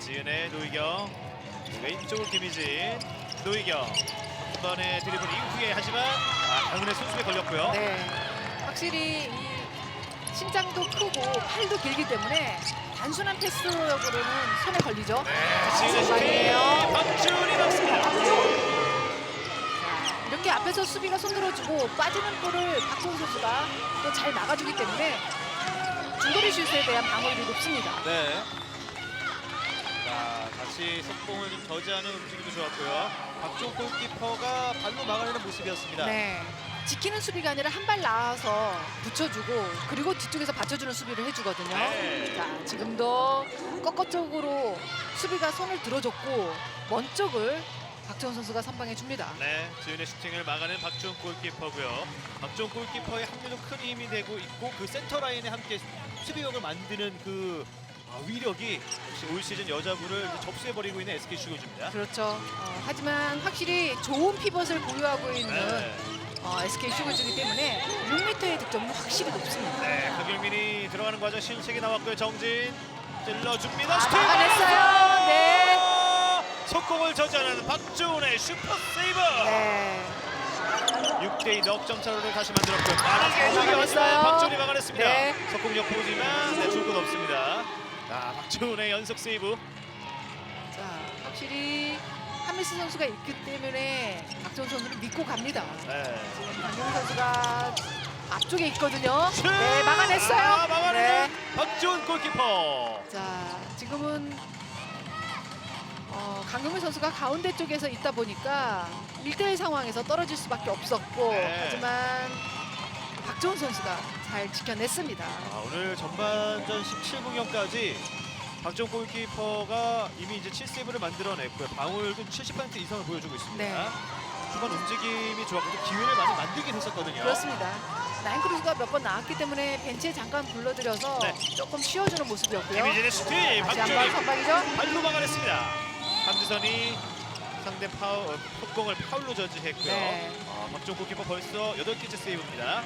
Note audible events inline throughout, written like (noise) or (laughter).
지은의 노이경 왼쪽을 김희진 노이경 한 번의 드리블 이후에 하지만 아, 강은의 손수에 걸렸고요. 네. 확실히 이 신장도 크고 팔도 길기 때문에 단순한 패스력으로는 손에 걸리죠. 네, 지은의 슈팅 아니에요. 박준이 막습니다. 이렇게 앞에서 수비가 손들어주고 빠지는 볼을 박종 선수가 또 잘 막아주기 때문에 중거리 슛에 대한 방어율이 높습니다. 네. 자, 다시 속공을 좀 저지하는 움직임도 좋았고요. 박종 골키퍼가 발로 막아내는 모습이었습니다. 네. 지키는 수비가 아니라 한 발 나와서 붙여주고 그리고 뒤쪽에서 받쳐주는 수비를 해주거든요. 네. 자, 지금도 꺾어쪽으로 수비가 손을 들어줬고 먼 쪽을 박지원 선수가 선방해 줍니다. 네, 지은의 슈팅을 막아낸 박주원 골키퍼고요. 박주원 골키퍼의 합류도 큰 힘이 되고 있고 그 센터 라인에 함께 수비력을 만드는 그 아, 위력이 역시 올 시즌 여자부를 접수해 버리고 있는 SK 슈거즈입니다. 그렇죠. 어, 하지만 확실히 좋은 피벗을 보유하고 있는 네, 어, SK 슈거즈이기 때문에 6m의 득점은 확실히 높습니다. 네, 강일민이 들어가는 과정 신세계 나왔고요. 정진 찔러줍니다. 아, 슈팅 막아냈어요. 네. 속공을 저지하는 박주원의 슈퍼 세이브. 네. 6대2 넉점 차로를 다시 만들었고요. 빠르게 잘 저기 막아냈어요. 하지만 박준이 막아냈습니다. 네. 속공력 보지만 네, 줄것 없습니다. 자, 박준의 연속 세이브. 자, 확실히 하미스 선수가 있기 때문에 박지원 선수를 믿고 갑니다. 네. 지금 강경 선수가 앞쪽에 있거든요. 슛! 네, 막아냈어요. 아, 막아내는 네. 박지원 골키퍼. 자, 지금은 어, 강경민 선수가 가운데 쪽에서 있다 보니까 1대1 상황에서 떨어질 수밖에 없었고 네. 하지만 박지원 선수가 잘 지켜냈습니다. 아, 오늘 전반전 17분경까지 박지원 골키퍼가 이미 이제 7세이브를 만들어냈고요. 방울도 70% 이상을 보여주고 있습니다. 네. 후반 움직임이 좋았고 또 기회를 많이 만들긴 했었거든요. 그렇습니다. 나인크루즈가 몇 번 나왔기 때문에 벤치에 잠깐 불러들여서 네. 조금 쉬어주는 모습이었고요. 김희진의 슈팅 다시 한번 박준이 선방이죠. 발로 막아냈습니다. 함지선이 상대 파울, 어, 속공을 파울로 저지했고요. 네. 아, 박종 골키퍼 벌써 8개째 세이브입니다.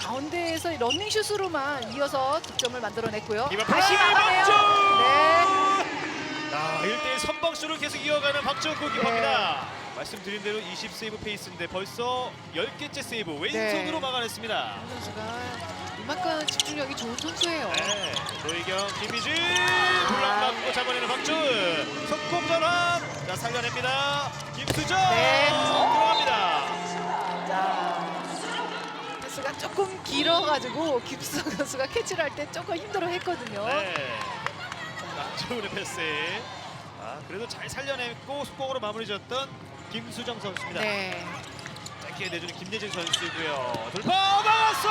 자, 가운데에서 러닝슛으로만 이어서 득점을 만들어냈고요. 이번 다시 플레이 막아내요. 네. 아, 1대1 선방수를 계속 이어가는 박종 골키퍼입니다. 말씀드린 대로 20 세이브 페이스인데 벌써 10개째 세이브 왼손으로 네. 막아냈습니다. 강 선수가 이만큼 집중력이 좋은 선수예요. 네, 노희경, 김희진 블락 맞고 잡아내는 박준 속공 전환 자 살려냅니다. 김수정 네. 패스가 조금 길어가지고 김수성 선수가 캐치를 할 때 조금 힘들어했거든요. 네. 박주훈의 패스. 아, 그래도 잘 살려냈고 속공으로 마무리 지었던 김수정 선수입니다. 네. 짧게 내주는 김예진 선수고요. 돌파 막았어.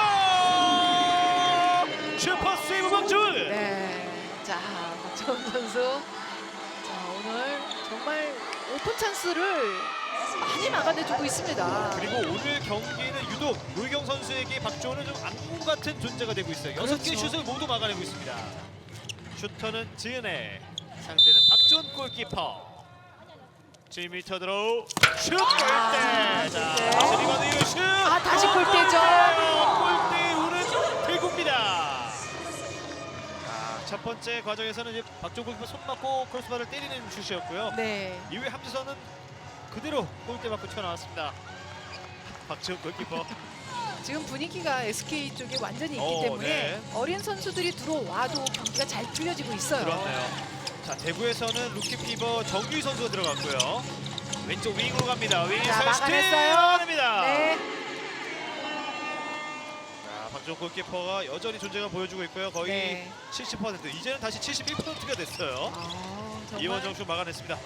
슈퍼 세이브 박준. 네. 자, 박정훈 선수. 자, 오늘 정말 오픈 찬스를 많이 막아내주고 있습니다. 그리고 오늘 경기는 유독 노희경 선수에게 박주호는 좀 악몽 같은 존재가 되고 있어요. 여섯 개 그렇죠. 슛을 모두 막아내고 있습니다. 슈터는 지은혜, 상대는 박주원 골키퍼. 7m 들어 슛 골대. 자, 네. 다시 리바드 슛. 아, 다시 어, 골대죠. 골대 우는 대구입니다. 자, 첫 번째 과정에서는 박주원 골키퍼 손 맞고 크로스바를 때리는 슛이었고요. 네. 이후에 함지선은 그대로 골대 맞고 튀어나왔습니다. 박지훈 골키퍼. (laughs) 지금 분위기가 SK 쪽에 완전히 있기 어, 때문에 네. 어린 선수들이 들어와도 경기가 잘 풀려지고 있어요. 그렇네요. 자 대구에서는 루키 피버 정규희 선수가 들어갔고요. 왼쪽 윙으로 갑니다. 윙 자, 설스팅 막아냈어요. 막아냅니다. 네. 자 박지훈 골키퍼가 여전히 존재감 보여주고 있고요. 거의 네. 70% 이제는 다시 71%가 됐어요. 아, 정말 이원정 슛 막아냈습니다.